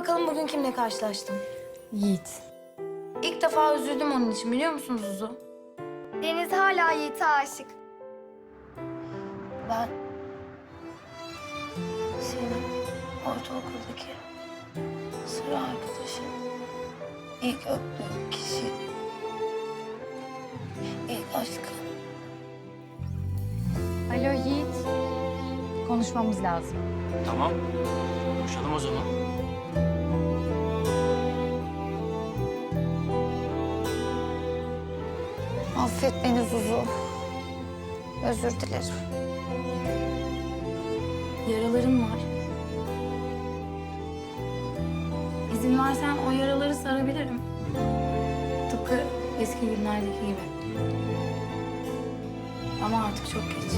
bakalım bugün kimle karşılaştım. Yiğit. İlk defa üzüldüm onun için biliyor musunuz Zuzu? Deniz hala Yiğit'e aşık. Ben... Senin ortaokuldaki sıra arkadaşın. ilk öptüğüm kişi. ilk aşkım. Alo Yiğit. Konuşmamız lazım. Tamam. Affet beni Zuzu. Özür dilerim. Yaralarım var. İzin versen o yaraları sarabilirim. Tıpkı eski günlerdeki gibi. Ama artık çok geç.